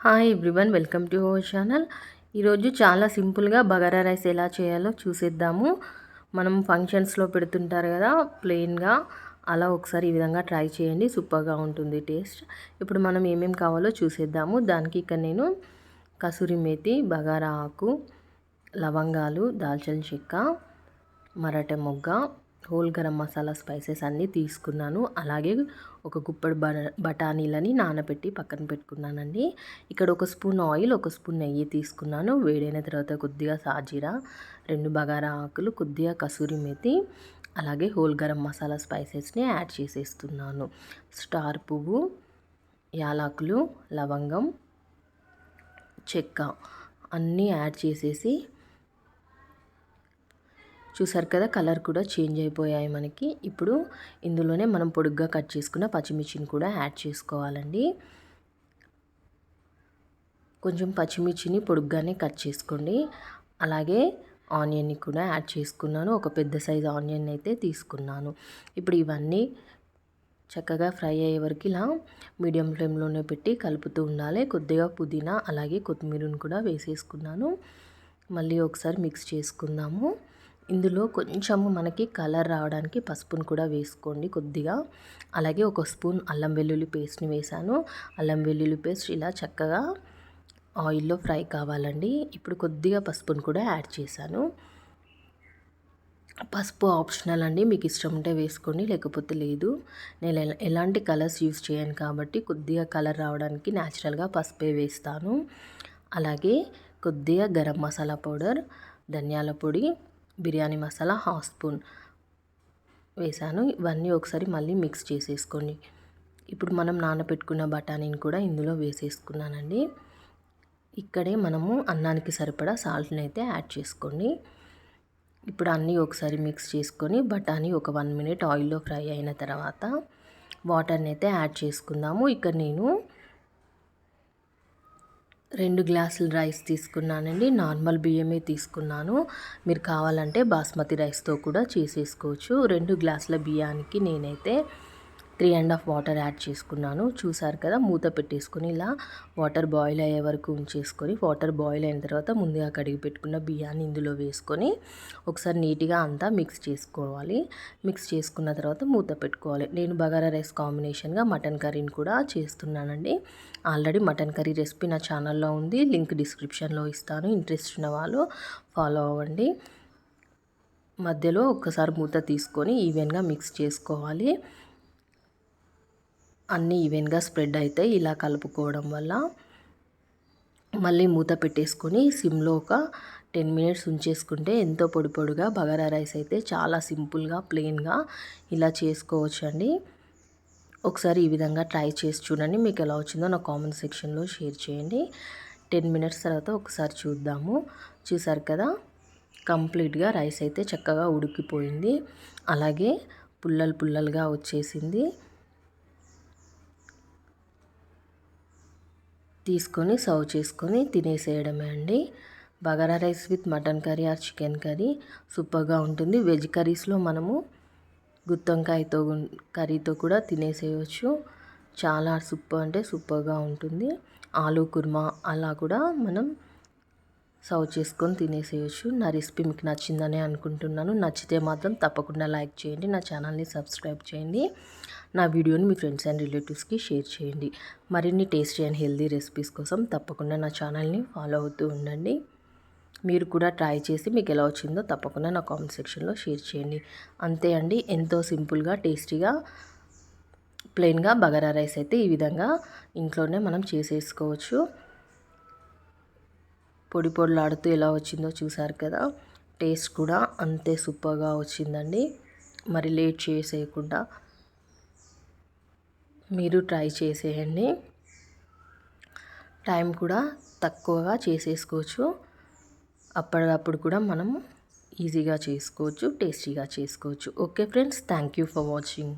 Hi everyone welcome to our channel ఈరోజు చాలా సింపుల్గా బగారా రైస్ ఎలా చేయాలో చూసేద్దాము. మనం ఫంక్షన్స్లో పెడుతుంటారు కదా ప్లెయిన్గా అలా ఒకసారి ఈ విధంగా ట్రై చేయండి సూపర్గా ఉంటుంది టేస్ట్ ఇప్పుడు మనం ఏమేమి కావాలో చూసేద్దాము. దానికి ఇక్కడ నేను కసూరి మేతి బగారా ఆకు లవంగాలు దాల్చిన చెక్క మరాఠ మొగ్గ హోల్ గరం మసాలా స్పైసెస్ అన్నీ తీసుకున్నాను. అలాగే ఒక గుప్పడి బఠానీలని నానబెట్టి పక్కన పెట్టుకున్నానండి. ఇక్కడ ఒక స్పూన్ ఆయిల్ ఒక స్పూన్ నెయ్యి తీసుకున్నాను. వేడైన తర్వాత కొద్దిగా సాజీరా రెండు బగారా ఆకులు కొద్దిగా కసూరి మెతి అలాగే హోల్ గరం మసాలా స్పైసెస్ని యాడ్ చేసేస్తున్నాను. స్టార్ పువ్వు యాలకులు లవంగం చెక్క అన్నీ యాడ్ చేసేసి చూసారు కదా కలర్ కూడా చేంజ్ అయిపోయాయి మనకి. ఇప్పుడు ఇందులోనే మనం పొడుగ్గా కట్ చేసుకున్న పచ్చిమిర్చిని కూడా యాడ్ చేసుకోవాలండి. కొంచెం పచ్చిమిర్చిని పొడుగ్గానే కట్ చేసుకోండి. అలాగే ఆనియన్ని కూడా యాడ్ చేసుకున్నాను. ఒక పెద్ద సైజు ఆనియన్ అయితే తీసుకున్నాను. ఇప్పుడు ఇవన్నీ చక్కగా ఫ్రై అయ్యే వరకు ఇలా మీడియం ఫ్లేమ్లోనే పెట్టి కలుపుతూ ఉండాలి. కొద్దిగా పుదీనా అలాగే కొత్తిమీరను కూడా వేసేసుకున్నాను. మళ్ళీ ఒకసారి మిక్స్ చేసుకుందాము. ఇందులో కొంచెము మనకి కలర్ రావడానికి పసుపును కూడా వేసుకోండి కొద్దిగా. అలాగే ఒక స్పూన్ అల్లం వెల్లుల్లి పేస్ట్ని వేసాను. అల్లం వెల్లుల్లి పేస్ట్ ఇలా చక్కగా ఆయిల్లో ఫ్రై కావాలండి. ఇప్పుడు కొద్దిగా పసుపును కూడా యాడ్ చేశాను. పసుపు ఆప్షనల్ అండి. మీకు ఇష్టం ఉంటే వేసుకోండి లేకపోతే లేదు. నేను ఎలాంటి కలర్స్ యూస్ చేయను కాబట్టి కొద్దిగా కలర్ రావడానికి న్యాచురల్గా పసుపే వేస్తాను. అలాగే కొద్దిగా గరం మసాలా పౌడర్ ధనియాల పొడి బిర్యానీ మసాలా హాఫ్ స్పూన్ వేసాను ఇవన్నీ ఒకసారి మళ్ళీ మిక్స్ చేసేసుకోండి. ఇప్పుడు మనం నానబెట్టుకున్న బఠానీని కూడా ఇందులో వేసేసుకున్నానండి. ఇక్కడే మనము అన్నానికి సరిపడా సాల్ట్ని అయితే యాడ్ చేసుకోండి. ఇప్పుడు అన్నీ ఒకసారి మిక్స్ చేసుకొని బఠానీ ఒక వన్ మినిట్ ఆయిల్లో ఫ్రై అయిన తర్వాత వాటర్ని అయితే యాడ్ చేసుకుందాము. ఇక్కడ నేను రెండు గ్లాసులు రైస్ తీసుకున్నానండి. నార్మల్ బియ్యమే తీసుకున్నాను. మీరు కావాలంటే బాస్మతి రైస్తో కూడా చేసేసుకోవచ్చు. రెండు గ్లాసుల బియ్యానికి నేనైతే three and half water add చేసుకున్నాను. చూసారు కదా మూత పెట్టేసుకొని ఇలా వాటర్ బాయిల్ అయ్యే వరకు ఉంచేసుకొని వాటర్ బాయిల్ అయిన తర్వాత ముందుగా కడిగి పెట్టుకున్న బియ్యాన్ని ఇందులో వేసుకొని ఒకసారి నీట్గా అంతా మిక్స్ చేసుకోవాలి. మిక్స్ చేసుకున్న తర్వాత మూత పెట్టుకోవాలి. నేను బగారా రైస్ కాంబినేషన్గా మటన్ కర్రీని కూడా చేస్తున్నానండి. ఆల్రెడీ మటన్ కర్రీ రెసిపీ నా ఛానల్లో ఉంది. లింక్ డిస్క్రిప్షన్లో ఇస్తాను. ఇంట్రెస్ట్ ఉన్న వాళ్ళు ఫాలో అవ్వండి. మధ్యలో ఒక్కసారి మూత తీసుకొని ఈవెన్గా మిక్స్ చేసుకోవాలి. అన్నీ ఈవెన్గా స్ప్రెడ్ అవుతాయి ఇలా కలుపుకోవడం వల్ల మళ్ళీ మూత పెట్టేసుకొని సిమ్లో ఒక టెన్ మినిట్స్ ఉంచేసుకుంటే ఎంతో పొడి పొడిగా బగారా రైస్ అయితే చాలా సింపుల్గా ప్లెయిన్గా ఇలా చేసుకోవచ్చు అండి ఒకసారి ఈ విధంగా ట్రై చేసి చూడండి మీకు ఎలా వచ్చిందో నా కామెంట్ సెక్షన్లో షేర్ చేయండి. టెన్ మినిట్స్ తర్వాత ఒకసారి చూద్దాము. చూసారు కదా కంప్లీట్గా రైస్ అయితే చక్కగా ఉడికిపోయింది. అలాగే పుల్లలు పుల్లలుగా వచ్చేసింది. తీసుకొని సర్వ్ చేసుకొని తినేసేయడమే అండి. Bagara rice with mutton curry or chicken curry సూపర్గా ఉంటుంది. వెజ్ కర్రీస్లో మనము గుత్తొంకాయతో కర్రీతో కూడా తినేసేయచ్చు. చాలా సూపర్ అంటే సూపర్గా ఉంటుంది. ఆలూ కుర్మా అలా కూడా మనం సర్వ్ చేసుకొని తినేసేయచ్చు. నా రెసిపీ మీకు నచ్చిందని అనుకుంటున్నాను. నచ్చితే మాత్రం తప్పకుండా లైక్ చేయండి. నా ఛానల్ని సబ్స్క్రైబ్ చేయండి. నా వీడియోని మీ ఫ్రెండ్స్ అండ్ రిలేటివ్స్కి షేర్ చేయండి. మరిన్ని టేస్టీ అండ్ హెల్దీ రెసిపీస్ కోసం తప్పకుండా నా ఛానల్ని ఫాలో అవుతూ ఉండండి. మీరు కూడా ట్రై చేసి మీకు ఎలా వచ్చిందో తప్పకుండా నా కామెంట్ సెక్షన్లో షేర్ చేయండి. అంతే అండి ఎంతో సింపుల్గా టేస్టీగా ప్లెయిన్గా బగారా రైస్ అయితే ఈ విధంగా ఇంట్లోనే మనం చేసేసుకోవచ్చు. పొడి పొడిలాడుతూ ఎలా వచ్చిందో చూసారు కదా టేస్ట్ కూడా అంతే సూపర్గా వచ్చిందండి. మరి లేట్ చేసేయకుండా మీరు ట్రై చేసేయండి. టైం కూడా తక్కువగా చేసేసుకోవచ్చు. అప్పటికప్పుడు కూడా మనం ఈజీగా చేసుకోవచ్చు టేస్టీగా చేసుకోవచ్చు. Okay friends thank you for watching.